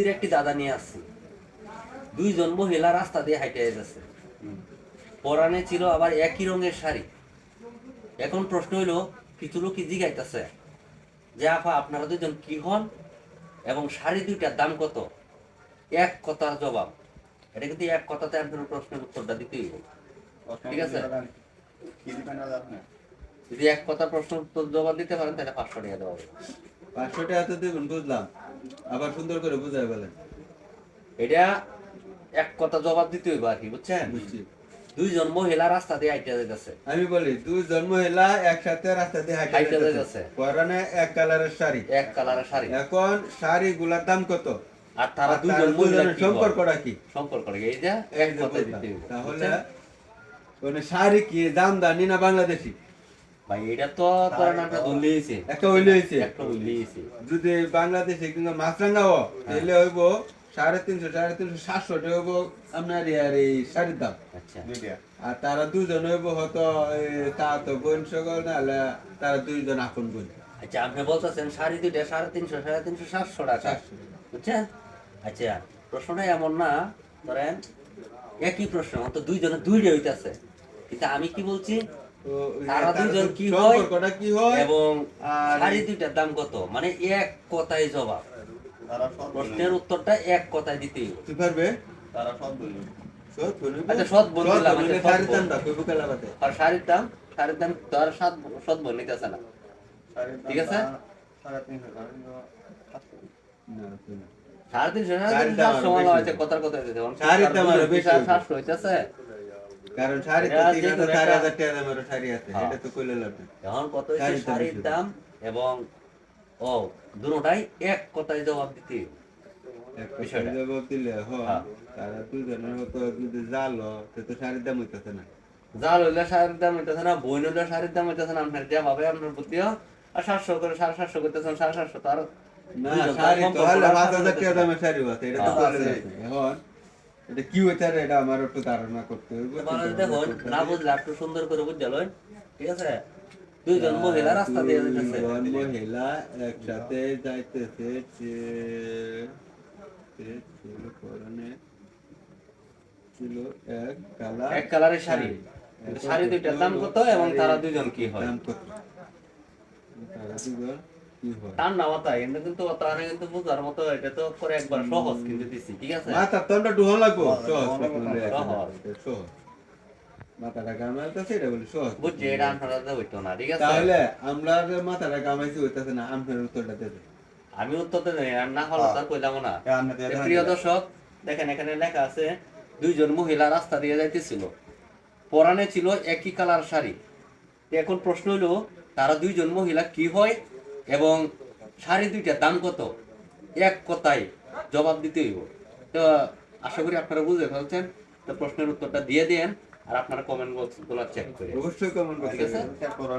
বুদ্ধির একটি দাদা নিয়ে আসছি। দুইজন মহিলা রাস্তা দিয়ে হাইটে যাচ্ছে। পরানে ছিল আবার একই রঙের শাড়ি। এখন প্রশ্ন হইল, কিছু লোক কি জিগাইতেছে যে আপা আপনারা দুজন কি হন এবং শাড়ি দুইটার দাম কত? এক কথার জবাব। এটা কিন্তু এক কথাতে আপনার প্রশ্নের উত্তরটা দিতেই হবে। ঠিক আছে? যদি এক কথা প্রশ্ন উত্তর জবাব দিতে পারেন, তাহলে পাঁচশো টাকা দেওয়া হবে। পাঁচশো টাকা তো দেবেন, বুঝলাম। আবার সুন্দর করে বুঝাই বলেন এটা এক কথা জবাব দিতে হইব আর কি বুঝছেন দুইজন মহিলা রাস্তা দিয়ে আইতে যাইতেছে আমি বলি দুই জন মহিলা একসাথে রাস্তা দিয়ে হাইটে হাইটে যাইতেছে। পরানে এক কালারের শাড়ি এক কালারের শাড়ি এখন শাড়ি গুলার দাম কত আর তারা দুইজন মহিলা কি? সম্পর্কটা কি সম্পর্ক কি? এই যে এক বুঝলাম। দিতে তাহলে? মানে শাড়ি কি দাম দানি না বাংলাদেশি ভাই এটা তো তোর নামটা একটা হইলে হয়েছে একটা হইলেইছে যদি বাংলাদেশে কিন্তু মাছরাঙ্গা হো তাহলে হইব সাড়ে তিনশো সাড়ে তিনশো সাতশো টাকা হইব আপনার ইয়ার এই শাড়ির দাম। আচ্ছা। আর তারা দুজন হইব হয়তো তা তো বোন সকল নাহলে তারা দুইজন আপন বোন। আচ্ছা আপনি বলতেছেন শাড়ি দুইটা সাড়ে তিনশো সাড়ে তিনশো সাতশো টাকা। বুঝছেন? আচ্ছা প্রশ্নটা এমন না ধরেন একই প্রশ্ন তো দুইজনে দুইটা হইতাছে। কিন্তু আমি কি বলছি তো তারা তারা কি হয়? সম্পর্কটা কি হয় এবং শাড়ি দুইটার দাম কত মানে এক কথায় জবাব প্রশ্নের উত্তরটা এক কথায় দিতেই তুই পারবে তারা সৎ বলিব? আচ্ছা, সৎ বল সৎ দিলাম, বলিলে আচ্ছা, সৎ শাড়ির বল। দামটা কইবো কেলা বাদে? আর শাড়ির দাম শাড়ির দাম তোর সাত সদ বল নিতেছে না ঠিক আছে? সাড়ে তিনশো সাড়ে তিনশো সাতশো। না, তুই না। সাড়ে তিনশো সাড়ে শাড়ির তিনশো দাম সাতশো আরও মনে বেশি হয়েছে কথার কথা। সাতশো হইতেছে কারণ শাড়ি তো আছে, কোনো চার হাজার টাকা দামেরও শাড়ি আছে, হ্যাঁ। এটা তো কইলে লাভ এখন কত শাড়ির দাম এবং ও দুটাই এক কথায় জবাব দিতে। জবাব দিলে, হ, হ্যাঁ। তারা দুজনের মতো যদি জালো, সে তো শাড়ির দাম হইতাছে না। জাল হইলে শাড়ির দাম হইতেছে না বই হইলে শাড়ির দাম হইতেছে না আপনার যা ভাবে আপনার বুদ্ধিও আর সাতশো করে সাড়ে সাতশো করতেছেন সাড়ে সাতশো তো আর না, শাড়ি তো হলে পাঁচ হাজার টাকা দামের শাড়ি আছে, এটা তো হ্যাঁ। এখন, এটা কি হইতে এটা আমার একটু ধারণা করতে হইব। দেখুন না। বুঝলে একটু সুন্দর করে বুঝতে ঠিক আছে? দুইজন মহিলা রাস্তা দিয়ে যাইতেছে। মহিলা একসাথে যাইতেছে যে- যে ছিল পরনে ছিল এক কালার। এক কালারের শাড়ি। শাড়ি দুইটার দাম কত এবং তারা দুজন কি হয়? দাম কত? তারা দুজন হয় মাথা কিন্তু কিন্তু তারা কিন্তু বুঝার মতো এটা তো করে একবার সহজ কিন্তু দিছি ঠিক আছে? মাথা তন্ডা ডুহন লাগবো? হ্যাঁ, সহজ ডুহন লাগবো, সহজ। সহজ। মাথাটা গামাইতেছে এটা বলি সহজ বুঝছি এটা আপনারা তো হইতো না ঠিক আছে? তাহলে আমরা মাথাটা গামাইছি হইতাছে না আপনার উত্তরটা দেবে আমি উত্তর আর না হলো তার কইলাম না। হ্যাঁ, প্রিয় দর্শক দেখেন এখানে লেখা আছে দুইজন মহিলা রাস্তা দিয়ে যাইতেছিল। পরানে ছিল একই কালার শাড়ি। এখন প্রশ্ন হলো তারা দুইজন মহিলা কি হয়? এবং শাড়ি দুইটা দাম কত? এক কথায় জবাব দিতে হইব। তো আশা করি আপনারা বুঝতে পারছেন তো প্রশ্নের উত্তরটা দিয়ে দেন আর আপনারা কমেন্ট বক্সগুলো চেক করে অবশ্যই কমেন্ট করো।